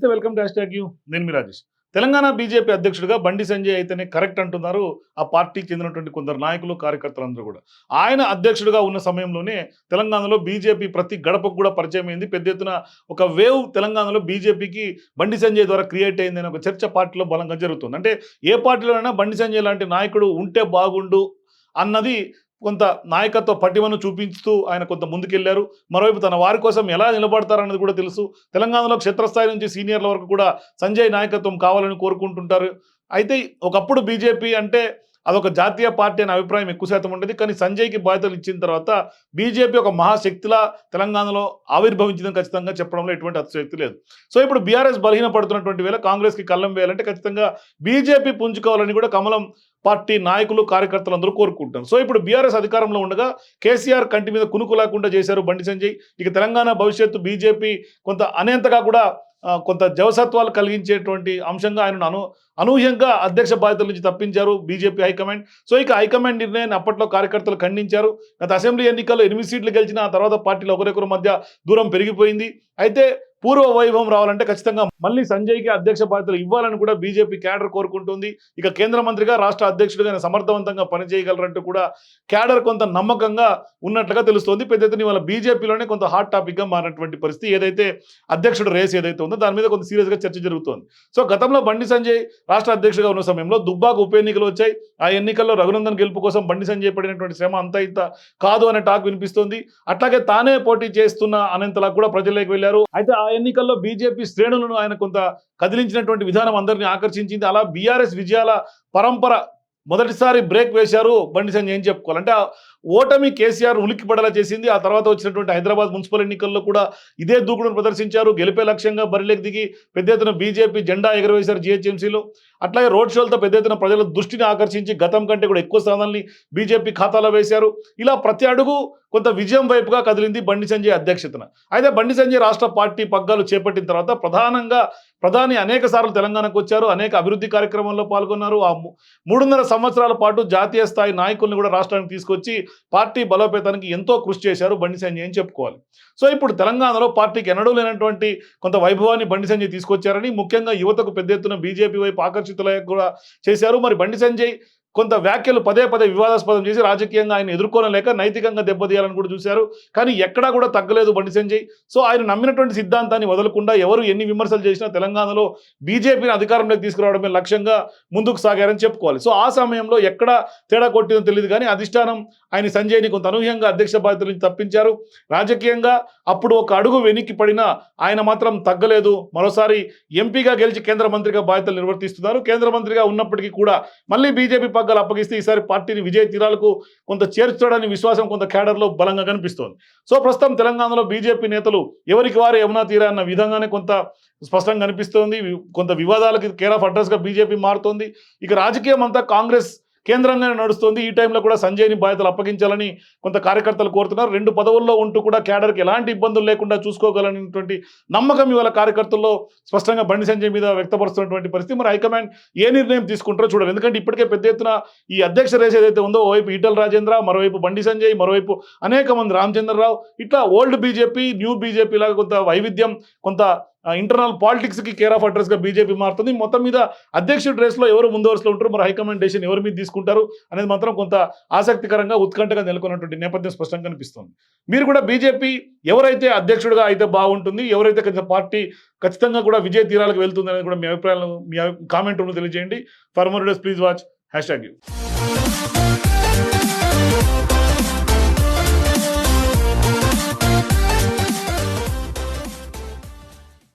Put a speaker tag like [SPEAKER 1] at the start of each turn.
[SPEAKER 1] నమస్తే welcome to hash you. నేను మీ Rajesh. Telangana BJP అధ్యక్షుడిగా బండి సంజయ్ అయితేనే కరెక్ట్ అంటున్నారు ఆ పార్టీకి చెందినటువంటి కొందరు నాయకులు కార్యకర్తలందరూ కూడా. ఆయన అధ్యక్షుడిగా ఉన్న సమయంలోనే తెలంగాణలో బీజేపీ ప్రతి గడపకు కూడా పరిచయం అయింది. పెద్ద ఎత్తున ఒక వేవ్ తెలంగాణలో బీజేపీకి బండి సంజయ్ ద్వారా క్రియేట్ అయిందని ఒక చర్చ పార్టీలో బలంగా జరుగుతుంది. అంటే ఏ పార్టీలోనైనా బండి సంజయ్ లాంటి నాయకుడు ఉంటే బాగుండు అన్నది కొంత నాయకత్వ పటిమను చూపించుతూ ఆయన కొంత ముందుకెళ్ళారు. మరోవైపు తన వారి కోసం ఎలా నిలబడతారన్నది కూడా తెలుసు. తెలంగాణలో క్షేత్రస్థాయి నుంచి సీనియర్ల వరకు కూడా సంజయ్ నాయకత్వం కావాలని కోరుకుంటుంటారు. అయితే ఒకప్పుడు బీజేపీ అంటే అదొక జాతీయ పార్టీ అనే అభిప్రాయం ఎక్కువ శాతం ఉండేది. కానీ సంజయ్కి బాధ్యతలు ఇచ్చిన తర్వాత బీజేపీ ఒక మహాశక్తిలా తెలంగాణలో ఆవిర్భవించిందని ఖచ్చితంగా చెప్పడంలో ఎటువంటి అతిశక్తి లేదు. సో ఇప్పుడు బీఆర్ఎస్ బలహీన పడుతున్నటువంటి వేళ కాంగ్రెస్కి కళ్ళం వేయాలంటే ఖచ్చితంగా బీజేపీ పుంజుకోవాలని కూడా కమలం పార్టీ నాయకులు కార్యకర్తలు అందరూ కోరుకుంటారు సో ఇప్పుడు బీఆర్ఎస్ అధికారంలో ఉండగా కేసీఆర్ కంటి మీద కునుకు లేకుండా చేశారు బండి సంజయ్. ఇక తెలంగాణ భవిష్యత్తు బీజేపీ కొంత అనేంతగా కూడా కొంత జవసత్వాలు కలిగించేటువంటి అంశంగా ఆయనను అను అనూహ్యంగా అధ్యక్ష బాధ్యతల నుంచి తప్పించారు బీజేపీ హైకమాండ్. సో ఇక హైకమాండ్ నిర్ణయాన్ని అప్పట్లో కార్యకర్తలు ఖండించారు. గత అసెంబ్లీ ఎన్నికల్లో ఎనిమిది సీట్లు గెలిచిన ఆ తర్వాత పార్టీలో ఒకరికొకరి మధ్య దూరం పెరిగిపోయింది. అయితే పూర్వ వైభవం రావాలంటే ఖచ్చితంగా మళ్ళీ సంజయ్కి అధ్యక్ష బాధ్యతలు ఇవ్వాలని కూడా బీజేపీ క్యాడర్ కోరుకుంటుంది. ఇక కేంద్ర మంత్రిగా రాష్ట్ర అధ్యక్షుడిగా ఆయన సమర్థవంతంగా పనిచేయగలరంటూ కూడా క్యాడర్ కొంత నమ్మకంగా ఉన్నట్లుగా తెలుస్తోంది. పెద్ద ఎత్తున ఇవాళ బీజేపీలోనే కొంత హాట్ టాపిక్గా మారినటువంటి పరిస్థితి ఏదైతే అధ్యక్షుడు రేస్ ఏదైతే ఉందో దాని మీద కొంత సీరియస్గా చర్చ జరుగుతోంది. సో గతంలో బండి సంజయ్ రాష్ట్ర అధ్యక్షుడిగా ఉన్న సమయంలో దుబ్బాకు ఉప ఎన్నికలు వచ్చాయి. ఆ ఎన్నికల్లో రఘునందన్ గెలుపు కోసం బండి సంజయ్ పడినటువంటి శ్రమ అంత ఇంత కాదు అనే టాక్ వినిపిస్తోంది. అట్లాగే తానే పోటీ చేస్తున్న అనంతలా కూడా ప్రజల్లోకి వెళ్ళారు. అయితే ఆ ఎన్నికల్లో బీజేపీ శ్రేణులను ఆయన కొంత కదిలించినటువంటి విధానం అందరినీ ఆకర్షించింది. అలా బీఆర్ఎస్ విజయాల పరంపర మొదటిసారి బ్రేక్ వేశారు బండి సంజయ్ ఏం చెప్పుకోవాలంటే ఓటమి కేసీఆర్ ఉలిక్కి పడేలా చేసింది. ఆ తర్వాత వచ్చినటువంటి హైదరాబాద్ మున్సిపల్ ఎన్నికల్లో కూడా ఇదే దూకుడును ప్రదర్శించారు. గెలిపే లక్ష్యంగా బరిలోకి దిగి పెద్ద ఎత్తున బీజేపీ జెండా ఎగరవేశారు జీహెచ్ఎంసీలో. అట్లాగే రోడ్ షోలతో పెద్ద ఎత్తున ప్రజల దృష్టిని ఆకర్షించి గతం కంటే కూడా ఎక్కువ స్థానాల్ని బీజేపీ ఖాతాలో వేశారు. ఇలా ప్రతి అడుగు కొంత విజయం వైపుగా కదిలింది బండి సంజయ్ అధ్యక్షతన. అయితే బండి సంజయ్ రాష్ట్ర పార్టీ పగ్గాలు చేపట్టిన తర్వాత ప్రధానంగా ప్రధాని అనేక సార్లు తెలంగాణకు వచ్చారు. అనేక అభివృద్ధి కార్యక్రమాల్లో పాల్గొన్నారు. ఆ మూడున్నర సంవత్సరాల పాటు జాతీయ స్థాయి నాయకుల్ని కూడా రాష్ట్రానికి తీసుకొచ్చి పార్టీ బలోపేతానికి ఎంతో కృషి చేశారు బండి సంజయ్ అని చెప్పుకోవాలి. సో ఇప్పుడు తెలంగాణలో పార్టీకి ఎన్నడూ లేనటువంటి కొంత వైభవాన్ని బండి సంజయ్ తీసుకొచ్చారని ముఖ్యంగా యువతకు పెద్ద ఎత్తున బీజేపీ వైపు ఆకర్షితులయ్యే కూడా చేశారు. మరి బండి సంజయ్ కొంత వ్యాఖ్యలు పదే పదే వివాదాస్పదం చేసి రాజకీయంగా ఆయన ఎదుర్కోనలేక నైతికంగా దెబ్బతీయాలని కూడా చూశారు. కానీ ఎక్కడా కూడా తగ్గలేదు బండి సంజయ్. సో ఆయన నమ్మినటువంటి సిద్ధాంతాన్ని వదలకుండా ఎవరు ఎన్ని విమర్శలు చేసినా తెలంగాణలో బీజేపీని అధికారంలోకి తీసుకురావడమే లక్ష్యంగా ముందుకు సాగారని చెప్పుకోవాలి. సో ఆ సమయంలో ఎక్కడ తేడా కొట్టిందో తెలియదు కానీ అధిష్టానం ఆయన సంజయ్ని కొంత అనూహ్యంగా అధ్యక్ష బాధ్యతల నుంచి తప్పించారు. రాజకీయంగా అప్పుడు ఒక అడుగు వెనక్కి పడిన ఆయన మాత్రం తగ్గలేదు. మరోసారి ఎంపీగా గెలిచి కేంద్ర మంత్రిగా బాధ్యతలు నిర్వర్తిస్తున్నారు. కేంద్ర మంత్రిగా ఉన్నప్పటికీ కూడా మళ్ళీ బీజేపీ పగ్గాలు అప్పగిస్తే ఈసారి పార్టీని విజయ తీరాలకు కొంత చేర్చుతాడని విశ్వాసం కొంత క్యాడర్లో బలంగా కనిపిస్తోంది. సో ప్రస్తుతం తెలంగాణలో బీజేపీ నేతలు ఎవరికి వారు యమునా తీరా అన్న విధంగానే కొంత స్పష్టంగా కనిపిస్తోంది. కొంత వివాదాలకి కేర్ ఆఫ్ అడ్రస్గా బీజేపీ మారుతోంది. ఇక రాజకీయం అంతా కాంగ్రెస్ కేంద్రంగానే నడుస్తుంది. ఈ టైంలో కూడా సంజయ్ని బాధ్యతలు అప్పగించాలని కొంత కార్యకర్తలు కోరుతున్నారు. రెండు పదవుల్లో ఉంటూ కూడా కేడర్కి ఎలాంటి ఇబ్బందులు లేకుండా చూసుకోగలనటువంటి నమ్మకం ఇవాళ కార్యకర్తల్లో స్పష్టంగా బండి సంజయ్ మీద వ్యక్తపరుస్తున్నటువంటి పరిస్థితి. మరి హైకమాండ్ ఏ నిర్ణయం తీసుకుంటారో చూడాలి. ఎందుకంటే ఇప్పటికే పెద్ద ఎత్తున ఈ అధ్యక్ష రేస్ ఏదైతే ఉందో ఓవైపు ఈటల రాజేంద్ర మరోవైపు బండి సంజయ్ మరోవైపు అనేక మంది రామచంద్రరావు. ఇట్లా ఓల్డ్ బీజేపీ న్యూ బీజేపీ లాగా కొంత వైవిధ్యం కొంత ఇంటర్నల్ పాలిటిక్స్కి కేర్ ఆఫ్ అడ్రస్గా బీజేపీ మారుతుంది. మొత్తం మీద అధ్యక్షుడి రేస్లో ఎవరు ముందు వరుసలో ఉంటారు మరి హైకమాండ్ డెసిషన్ ఎవరి మీద తీసుకుంటారు అనేది మాత్రం కొంత ఆసక్తికరంగా ఉత్కంఠగా నెలకొన్నటువంటి నేపథ్యం స్పష్టంగా కనిపిస్తుంది. మీరు కూడా బీజేపీ ఎవరైతే అధ్యక్షుడిగా అయితే బాగుంటుంది ఎవరైతే కొంచెం పార్టీ ఖచ్చితంగా కూడా విజయ తీరాలకు వెళ్తుంది అనేది కూడా మీ అభిప్రాయాలను మీ కామెంట్ తెలియజేయండి. For more days please watch hashtag you